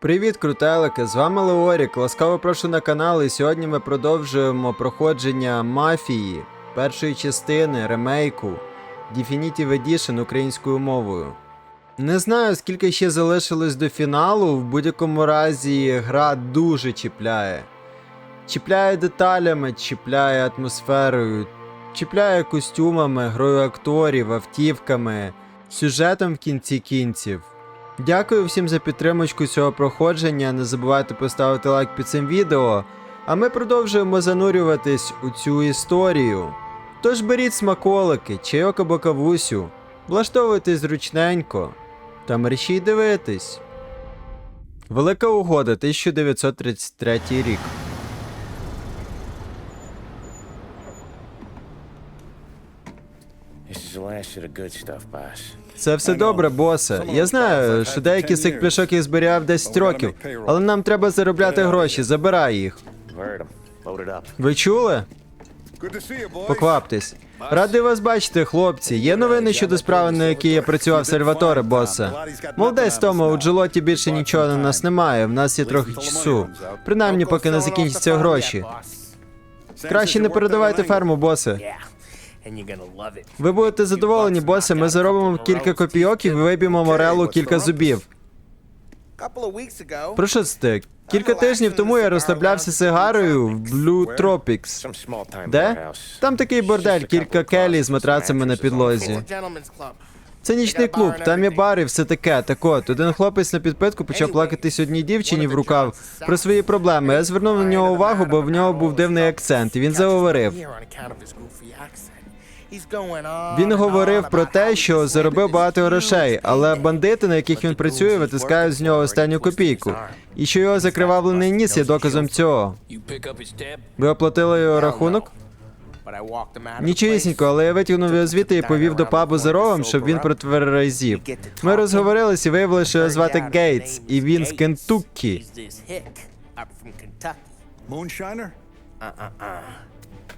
Привіт, крутелики! З вами Леорік. Ласкаво прошу на канал, і сьогодні ми продовжуємо проходження мафії першої частини ремейку Definitive Edition українською мовою. Не знаю, скільки ще залишилось до фіналу, в будь-якому разі гра дуже чіпляє. Чіпляє деталями, чіпляє атмосферою, чіпляє костюмами, грою акторів, автівками, сюжетом в кінці кінців. Дякую всім за підтримочку цього проходження. Не забувайте поставити лайк під цим відео. А ми продовжуємо занурюватись у цю історію. Тож беріть смаколики, чайок або кавусю, влаштовуйтесь зручненько та мерщій дивитись. Велика угода 1933 рік. This is the last of the good stuff, boss. Це все добре, босе. Я знаю, що деякі з цих пляшок я зберігав 10 років, але нам треба заробляти гроші, забирай їх. Ви чули? Покваптесь. Радий вас бачити, хлопці. Є новини щодо справи, на якій я працював Сальваторе, босе. Молодець Тома, у Джолоті більше нічого на нас немає. В нас є трохи часу. Принаймні, поки не закінчаться гроші. Краще не передавайте ферму, босе. Ви будете задоволені, босе. Ми заробимо кілька копійок і виб'ємо Морелу кілька зубів. couple of weeks ago. Про що це? ти? Кілька тижнів тому я розслаблявся сигарою в Blue Tropics. Де? Там такий бордель, кілька келі з матрацами на підлозі. Це нічний клуб, там є бар і все таке. Так от, один хлопець на підпитку почав плакатись одній дівчині в рукав про свої проблеми. Я звернув на нього увагу, бо в нього був дивний акцент, і він заговорив. Він говорив про те, що заробив багато грошей, але бандити, на яких він працює, витискають з нього останню копійку. І що його закривавлений ніс є доказом цього. Ви оплатили його рахунок? Нічогісінько, але я витягнув його звідти і повів до пабу за рогом, щоб він протверезів. Ми розговорились і виявили, що його звати Гейтс, і він з Кентуккі.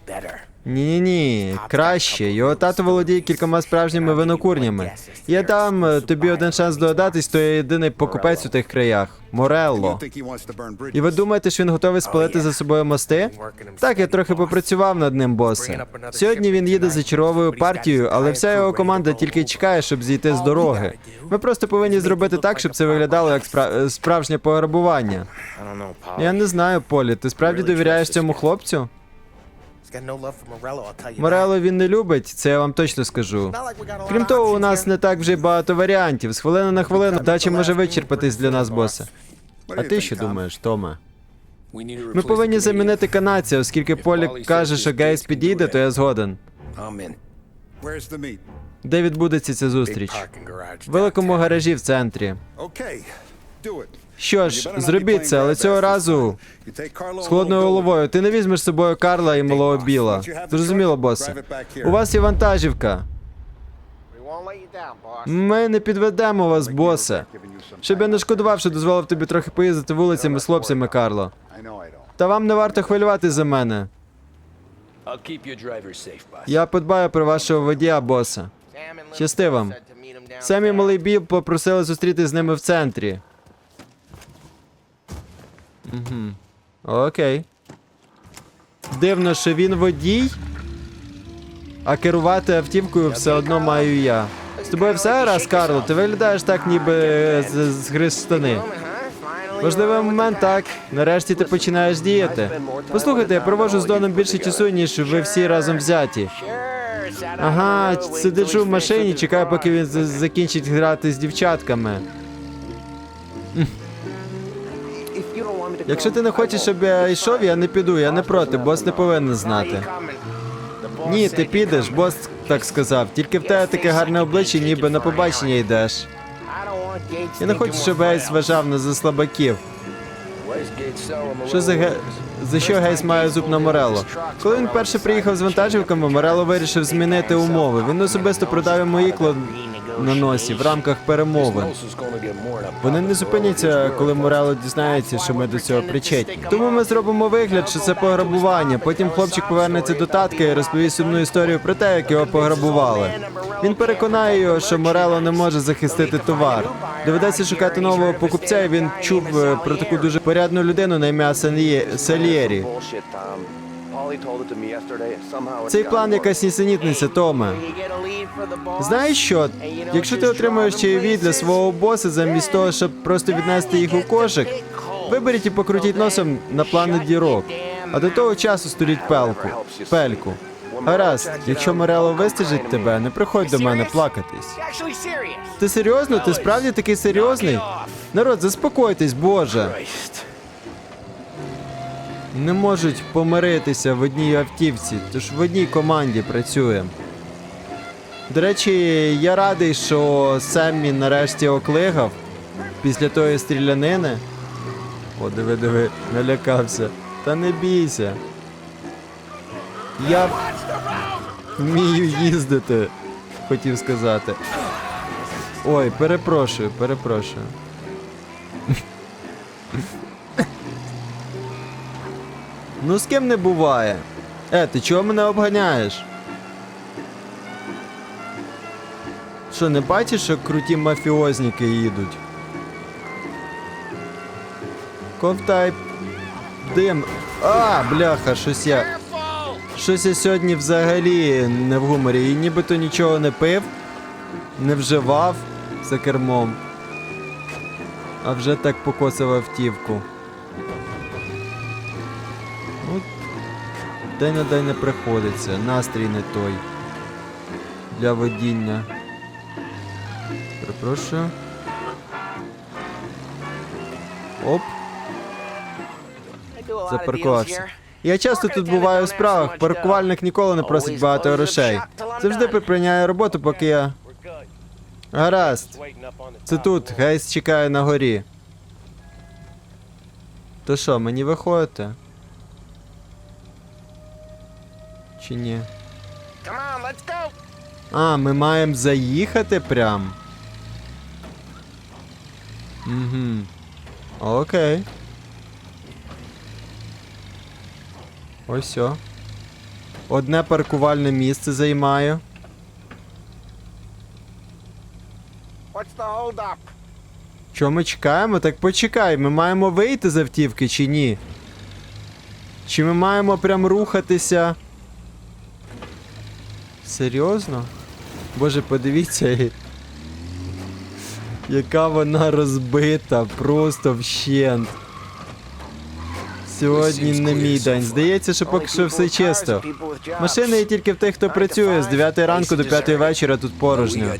He's this hick up from Kentucky. Moonshiner? Better. Ні, ні, ні, краще. Його тато володіє кількома справжніми винокурнями. Я дам е, тобі один шанс догадатись, то я єдиний покупець у тих краях. Морелло. І ви думаєте, що він готовий спалити за собою мости? Так, я трохи попрацював над ним, босе. Сьогодні він їде за черговою партією, але вся його команда тільки й чекає, щоб зійти з дороги. Ми просто повинні зробити так, щоб це виглядало як спра- е, справжнє пограбування. Я не знаю, Полі, ти справді довіряєш цьому хлопцю? Морело він не любить, це я вам точно скажу. Крім того, у нас не так вже й багато варіантів. З хвилини на хвилину вдача може вичерпатись для нас, босе. What А ти що думаєш, Томе? Ми повинні замінити канадця, оскільки Полі каже, що Гейс підійде, то я згоден. Де відбудеться ця зустріч? В великому гаражі в центрі. Що ж, зробіть це, але цього разу з холодною головою. Ти не візьмеш з собою Карла і малого Біла. Зрозуміло, босе. У вас є вантажівка. Ми не підведемо вас, босе. Щоб я не шкодував, що дозволив тобі трохи поїздити вулицями з хлопцями, Карло. Та вам не варто хвилюватись за мене. Я подбаю про вашого водія, боса. Щасти вам. Самі малий Біл попросили зустріти з ними в центрі. Угу. Окей. Дивно, що він водій, а керувати автівкою все одно маю я. З тобою все гаразд, Карло? Ти виглядаєш так, ніби з, з гри штани. Важливий момент, так. Нарешті ти починаєш діяти. Послухайте, я проводжу з Доном більше часу, ніж ви всі разом взяті. Ага, he's в машині, чекаю, поки він закінчить грати з дівчатками. Якщо ти не хочеш, щоб я йшов, я не піду, я не проти, бос не повинен знати. Ні, ти підеш, бос так сказав. Тільки в тебе таке гарне обличчя, ніби на побачення йдеш. Я не хочу, щоб Гейс вважав нас за слабаків. Що за ге... за що Гейс має зуб на Морело? Коли він перше приїхав з вантажівками, Морело вирішив змінити умови. Він особисто продав йому ікло на носі в рамках перемовин. Вони не зупиняться, коли Морело дізнається, що ми до цього причетні. Тому ми зробимо вигляд, що це пограбування. Потім хлопчик повернеться до татка і розповість сумну історію про те, як його пограбували. Він переконає його, що Морело не може захистити товар. Доведеться шукати нового покупця, і він чув е, про таку дуже порядну людину на ім'я Сальє- Сальєрі. Цей план якась нісенітниця, Томе. Знаєш що? Якщо ти отримуєш чайові для свого боса замість того, щоб просто віднести їх у кошик, виберіть і покрутіть носом на плани дірок. А до того часу століть пелку. Пельку. Гаразд, якщо Морело вистежить тебе, не приходь до мене плакатись. Ти серйозно? Ти справді такий серйозний? Народ, заспокойтесь, Боже. Не можуть помиритися в одній автівці, тож в одній команді працюємо. До речі, я радий, що Семмі нарешті оклигав після тої стрілянини. О, диви, диви, налякався. Та не бійся. Я вмію їздити, хотів сказати. Ой, перепрошую, перепрошую. Ну з ким не буває. Е, ти чого мене обганяєш? Що, не бачиш, що круті мафіозніки їдуть? Ковтай дим. А, бляха, щось я. Щось я сьогодні взагалі не в гуморі. І нібито нічого не пив, не вживав за кермом. А вже так покосив автівку. День на день не приходиться, настрій не той. Для водіння. Перепрошую. Оп, запаркувався. Я часто тут буваю у справах. Паркувальник ніколи не просить багато грошей. Завжди припиняє роботу, поки я. Гаразд. Це тут, Гейс чекає на горі. То що, мені виходити? Чи ні? А, ми маємо заїхати прям. Угу. Окей. Ось о. Одне паркувальне місце займаю. Що ми чекаємо? Так почекай, ми маємо вийти з автівки чи ні? Чи ми маємо прям рухатися? Серйозно? Боже, подивіться. Яка вона розбита, просто вщент. Сьогодні не мій день. Здається, що поки що все чисто. Машини є тільки в тих, хто працює з 9 ранку до 5 вечора тут порожньо.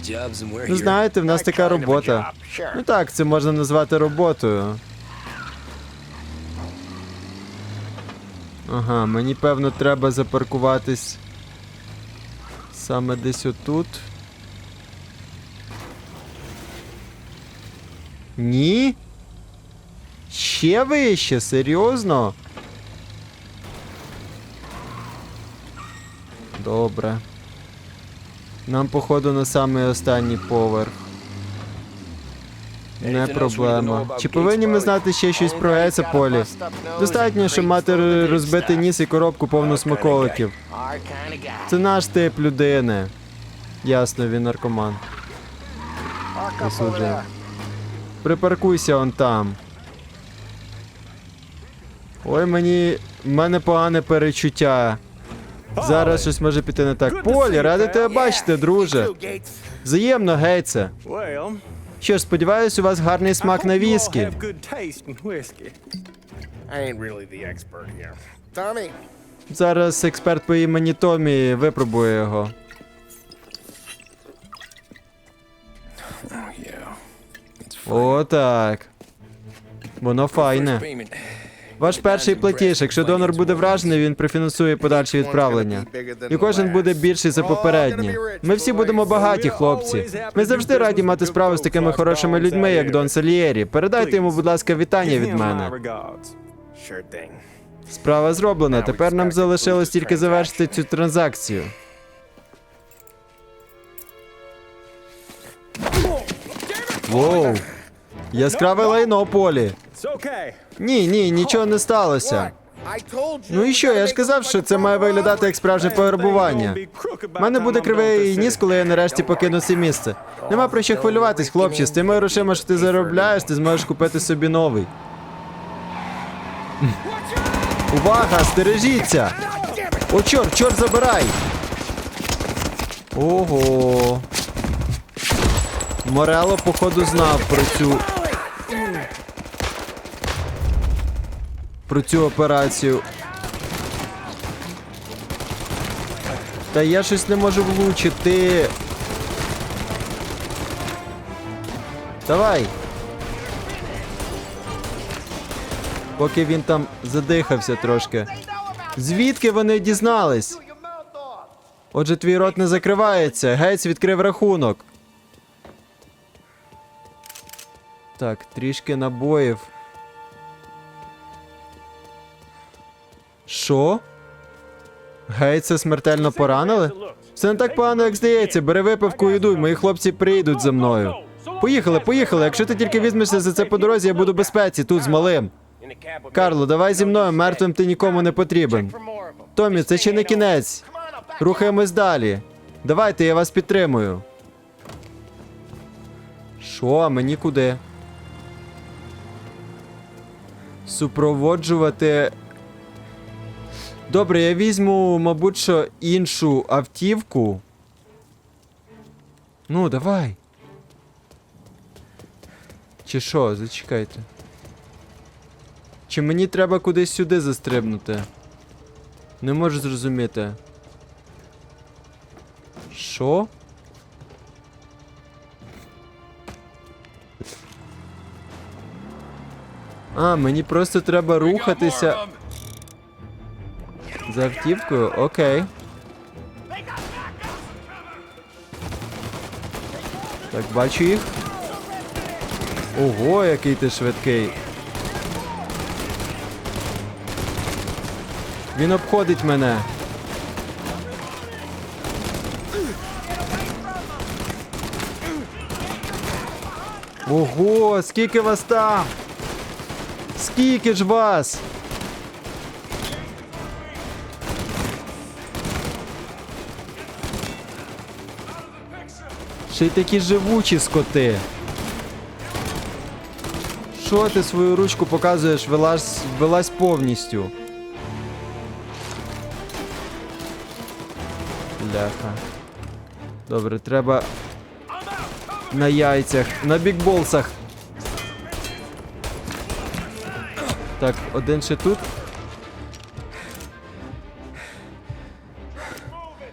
Ну знаєте, в нас така робота. Ну так, це можна назвати роботою. Ага, мені певно треба запаркуватись саме десь отут. Ні? Ще вище, серйозно? Добре. Нам, походу, на самий останній поверх. Не проблема. Чи повинні ми знати ще щось про Еса Полі? Достатньо, щоб мати розбитий ніс і коробку повну смаколиків. Це наш тип людини. Ясно, він наркоман. Засуджую. Припаркуйся он там. Ой, мені. в мене погане перечуття. Зараз щось може піти не так. Полі, радий тебе бачити, друже. Взаємно, гейце. Що ж, сподіваюсь, у вас гарний смак на віскі. Зараз експерт по імені Томі випробує його. О. Воно файне. Ваш перший платіж, якщо донор буде вражений, він профінансує подальші відправлення. І кожен буде більший за попередній. Ми всі будемо багаті, хлопці. Ми завжди раді мати справу з такими хорошими людьми, як Дон Сальєрі. Передайте йому, будь ласка, вітання від мене. Справа зроблена. Тепер нам залишилось тільки завершити цю транзакцію. Воу. Яскраве лайно полі. Ні, ні, нічого не сталося. Ну і що, я ж казав, що це має виглядати як справжнє пограбування. У мене буде кривий ніс, коли я нарешті покину це місце. Нема про що хвилюватись, хлопче. З тими грошима, що ти заробляєш, ти зможеш купити собі новий. Увага, стережіться! О, чорт, чорт забирай! Ого. Морело, походу, знав про цю. Про цю операцію. Та я щось не можу влучити. Давай. Поки він там задихався трошки. Звідки вони дізнались? Отже, твій рот не закривається. Гейтс відкрив рахунок. Так, трішки набоїв. Що? Гейтса смертельно поранили? Все не так погано, як здається. Бери випивку і йдуй, мої хлопці приїдуть за мною. Поїхали, поїхали. Якщо ти тільки візьмешся за це по дорозі, я буду в безпеці тут з малим. Карло, давай зі мною, мертвим ти нікому не потрібен. Томі, це ще не кінець. Рухаємось далі. Давайте, я вас підтримую. Що, мені куди? Супроводжувати. Добре, я візьму, мабуть, що іншу автівку. Ну, давай. Чи що, зачекайте. Чи мені треба кудись сюди застрибнути? Не можу зрозуміти. Що? А, мені просто треба рухатися. За автівкою? Окей. Так, бачу їх. Ого, який ти швидкий. Він обходить мене. Ого, скільки вас там? Скільки ж вас? Ще й такі живучі скоти. Що ти свою ручку показуєш? Вилазь, вилазь повністю. Бляха. Добре, треба на яйцях, на бікболсах. Так, один ще тут.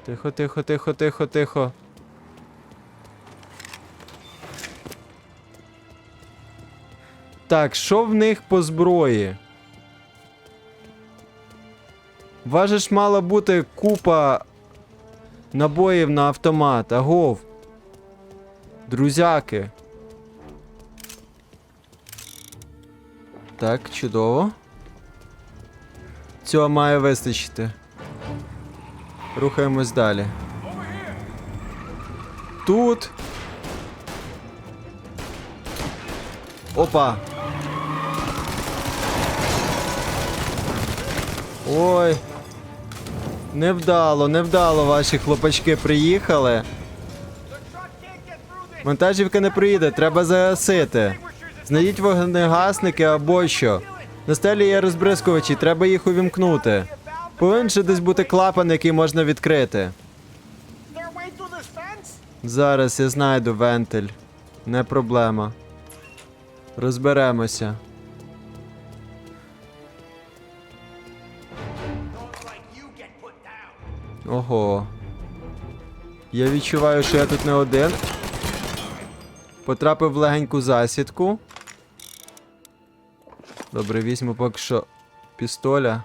Тихо, тихо, тихо, тихо, тихо. Так, що в них по зброї? Важиш мала бути купа набоїв на автомат, агов. Друзяки. Так, чудово. Цього має вистачити. Рухаємось далі. Тут. Опа. Ой. Невдало, невдало ваші хлопачки приїхали. Вантажівка не приїде, треба загасити. Знайдіть вогнегасники або що. На стелі є розбризкувачі, треба їх увімкнути. Повинен ще десь бути клапан, який можна відкрити. Зараз я знайду вентиль. Не проблема. Розберемося. Ого. Я відчуваю, що я тут не один. Потрапив в легеньку засідку. Добре, візьму поки що пістоля.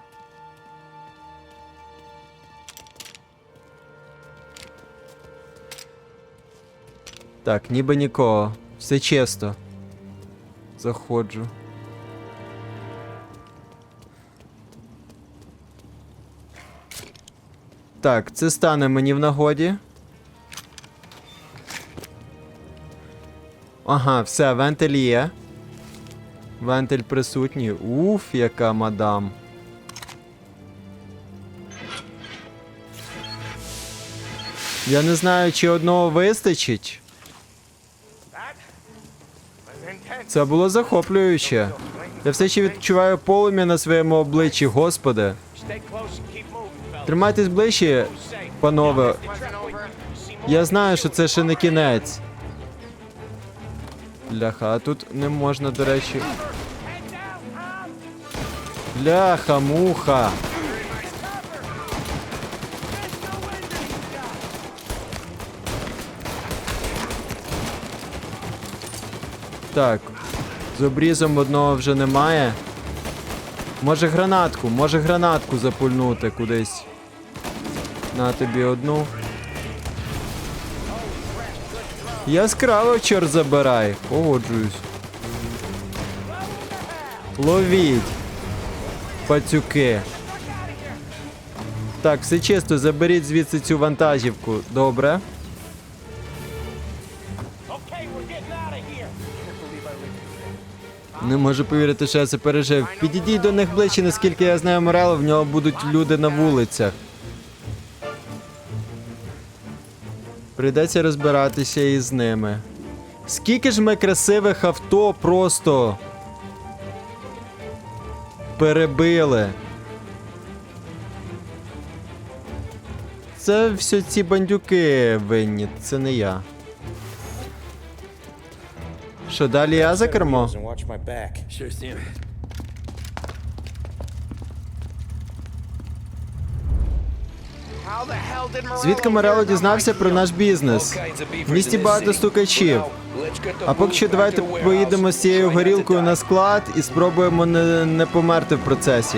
Так, ніби нікого. Все чисто. Заходжу. Так, це стане мені в нагоді. Ага, все, вентиль є. Вентиль присутній. Уф, яка мадам. Я не знаю, чи одного вистачить. Це було захоплююче. Я все ще відчуваю полум'я на своєму обличчі, господи. Тримайтесь ближче, панове. Я знаю, що це ще не кінець. Бляха, тут не можна, до речі. Бляха, муха. Так. З обрізом одного вже немає. Може гранатку, може гранатку запульнути кудись. На тобі одну. Яскраво, чорт забирай. Погоджуюсь. Ловіть. Пацюки. Так, все чисто, заберіть звідси цю вантажівку. Добре. Не можу повірити, що я це пережив. Підійдіть до них ближче, наскільки я знаю Морело, в нього будуть люди на вулицях. Прийдеться розбиратися із ними. Скільки ж ми красивих авто просто перебили. Це все ці бандюки винні, це не я. Що далі я за кермо? Звідки Морело дізнався про наш бізнес? В місті багато стукачів. А поки що давайте поїдемо з цією горілкою на склад і спробуємо не, не померти в процесі.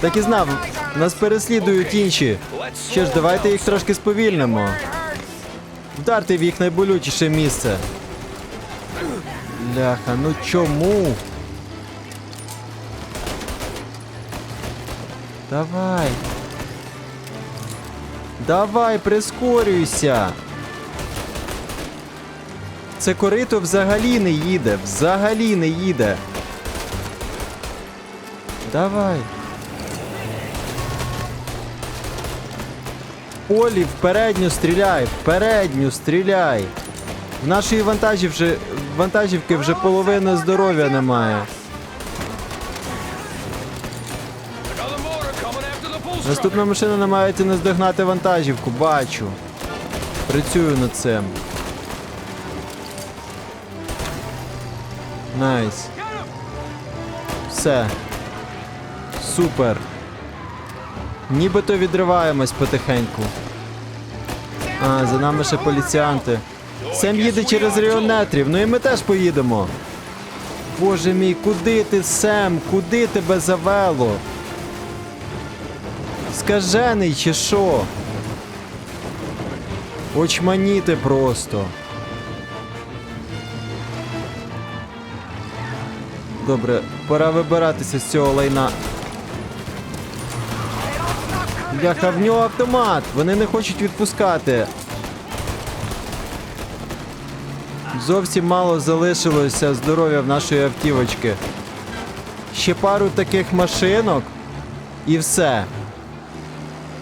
Так і знав, нас переслідують інші. Що ж, давайте їх трошки сповільнимо. Вдарте в їх найболючіше місце. Ляха, ну чому? Давай. Давай, прискорюйся. Це корито взагалі не їде. Взагалі не їде. Давай. Полі, в передню стріляй, в передню стріляй. В нашої вантажів вже, вантажівки вже половини здоров'я немає. Наступна машина намагається наздогнати вантажівку, бачу. Працюю над цим. Найс. Все. Супер. Нібито відриваємось потихеньку. А, за нами ще поліціянти. Сем їде через район нетрів, ну і ми теж поїдемо. Боже мій, куди ти, Сем? Куди тебе завело? Скажений чи що? Очманіти просто. Добре, пора вибиратися з цього лайна. Бляха, в нього автомат! Вони не хочуть відпускати. Зовсім мало залишилося здоров'я в нашої автівочки. Ще пару таких машинок і все.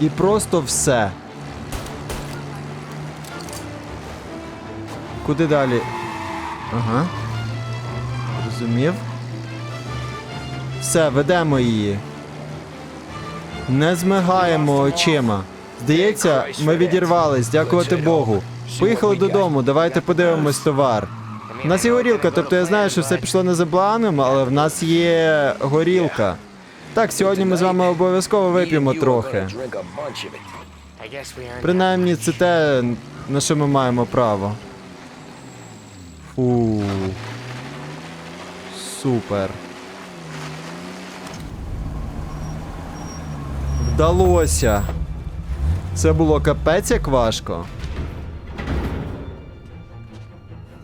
І просто все. Куди далі? Ага. Розумів. Все, ведемо її. Не змигаємо очима. Здається, ми відірвались, дякувати Богу. Поїхали додому, давайте подивимось товар. У нас є горілка, тобто я знаю, що все пішло не за планом, але в нас є горілка. Так, сьогодні ми з вами обов'язково вип'ємо трохи. Принаймні, це те, на що ми маємо право. Фу. Супер. Вдалося. Це було капець як важко.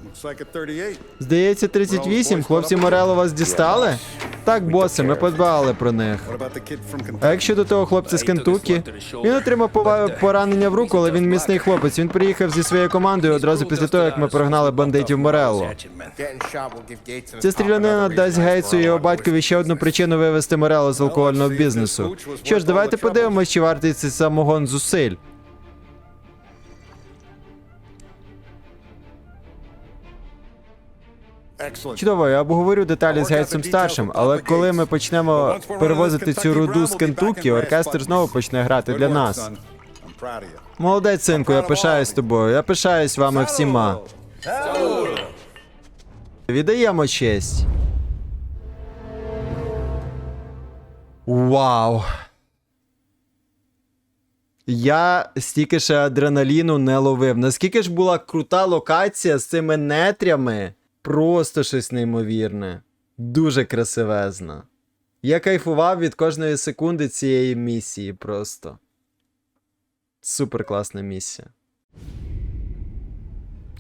Looks like a 38. Здається, 38. Хлопці Морело вас дістали? Так, босе, ми подбали про них. А Kentucky? як щодо того хлопця з Кентукі? Він отримав пова- поранення в руку, але він міцний хлопець. Він приїхав зі своєю командою одразу після того, як ми прогнали бандитів Морелло. Ця стрілянина дасть Гейтсу і його батькові ще одну причину вивести Морелло з алкогольного бізнесу. Що ж, давайте подивимось, чи вартий цей самогон зусиль. Чудово, я обговорю деталі з Гейтсом старшим, але коли ми почнемо перевозити цю руду з Кентукі, оркестр знову почне грати для нас. Молодець, синку, я пишаюсь тобою. Я пишаюсь вами всіма. Віддаємо честь. Вау. Я стільки ще адреналіну не ловив. Наскільки ж була крута локація з цими нетрями? Просто щось неймовірне. Дуже красивезне. Я кайфував від кожної секунди цієї місії просто. Супер класна місія.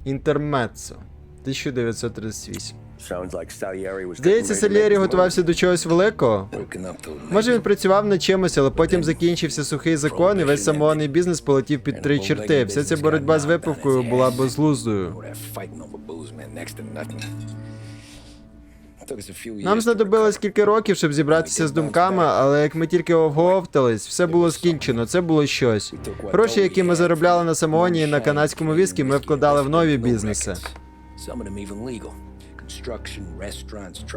Інтермецо 1938. Здається, Сальєрі готувався до чогось великого. Може він працював над чимось, але потім закінчився сухий закон, і весь самогонний бізнес полетів під три черти. Вся ця боротьба з випивкою була безглуздою. Нам знадобилось кілька років, щоб зібратися з думками, але як ми тільки оговтались, все було скінчено, це було щось. Гроші, які ми заробляли на самогоні і на канадському віскі, ми вкладали в нові бізнеси.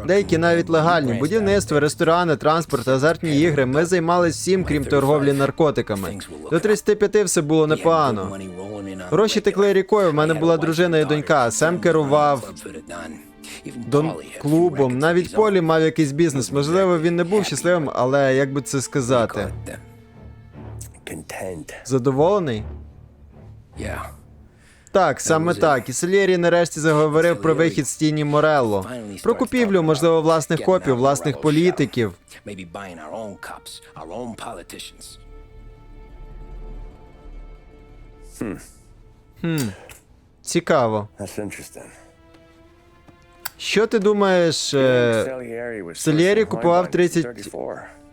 Деякі навіть легальні будівництво, ресторани, транспорт, азартні ігри. Ми займалися всім, крім торговлі наркотиками. До 35 все було непогано. Гроші текли рікою. В мене була дружина і донька. Сем керував Дон клубом. Навіть Полі мав якийсь бізнес. Можливо, він не був щасливим, але як би це сказати, задоволений? Yeah. Так, саме так. І Сальєрі нарешті заговорив про вихід з тіні Морелло. Про купівлю, можливо, власних копів, власних політиків. Цікаво. Що ти думаєш? Е... Сальєрі купував 30 Maybe.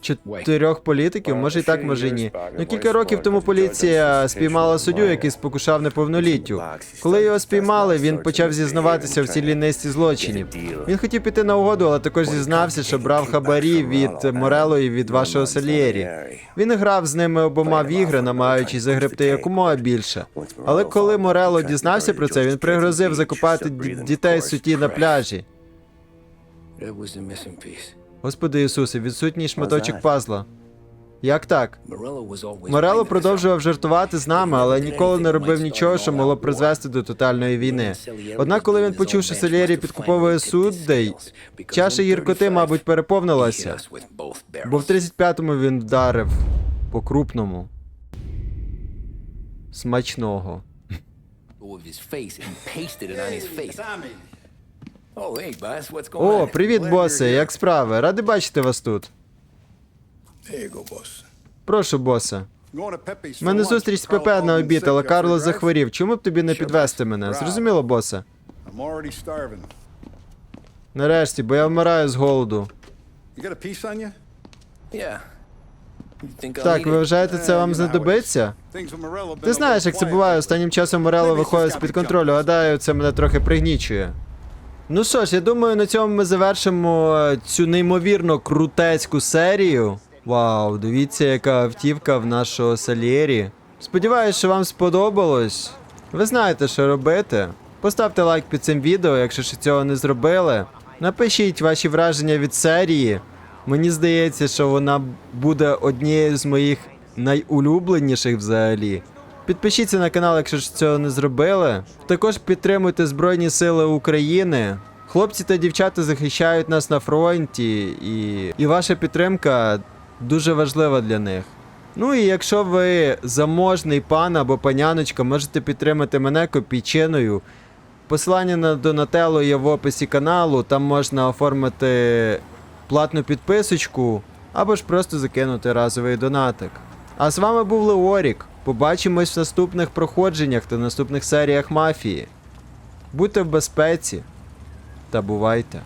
Чотирьох політиків, може і так, може і ні. Ну кілька років тому поліція спіймала суддю, який спокушав неповноліттю. Коли його спіймали, він почав зізнаватися в цілій низці злочинів. Він хотів піти на угоду, але також зізнався, що брав хабарі від Морело і від вашого Сальєрі. Він грав з ними обома в ігри, намагаючись загребти якомога більше. Але коли Морело дізнався про це, він пригрозив закопати дітей суті на пляжі. That was the missing piece. Господи Ісусе, відсутній шматочок пазла. Як так? Морело продовжував жартувати з нами, але ніколи не робив нічого, що могло призвести до тотальної війни. Однак, коли він почув, що Сальєрі підкуповує суддей, чаша гіркоти, мабуть, переповнилася. Бо в 35-му він вдарив по крупному. Смачного. О, привіт, босе, як справи? Радий бачити вас тут. Прошу, босе. Pepe's У мене зустріч з ПП на обід, але Карло захворів. Чому б тобі не підвести мене? Зрозуміло, босе. Нарешті, бо я вмираю з голоду. Так, ви вважаєте, це вам знадобиться? Ти знаєш, як це буває. Останнім часом Морело виходить з-під контролю. Гадаю, це мене трохи пригнічує. Ну що ж, я думаю, на цьому ми завершимо е, цю неймовірно крутецьку серію. Вау, дивіться, яка автівка в нашого Сальєрі. Сподіваюсь, що вам сподобалось. Ви знаєте, що робити. Поставте лайк під цим відео, якщо ще цього не зробили. Напишіть ваші враження від серії. Мені здається, що вона буде однією з моїх найулюбленіших взагалі. Підпишіться на канал, якщо ж цього не зробили. Також підтримуйте Збройні Сили України. Хлопці та дівчата захищають нас на фронті, і, і ваша підтримка дуже важлива для них. Ну і якщо ви заможний пан або паняночка, можете підтримати мене копійчиною. Посилання на Донателло є в описі каналу, там можна оформити платну підписочку або ж просто закинути разовий донатик. А з вами був Леорік. Побачимось в наступних проходженнях та наступних серіях мафії. Будьте в безпеці та бувайте!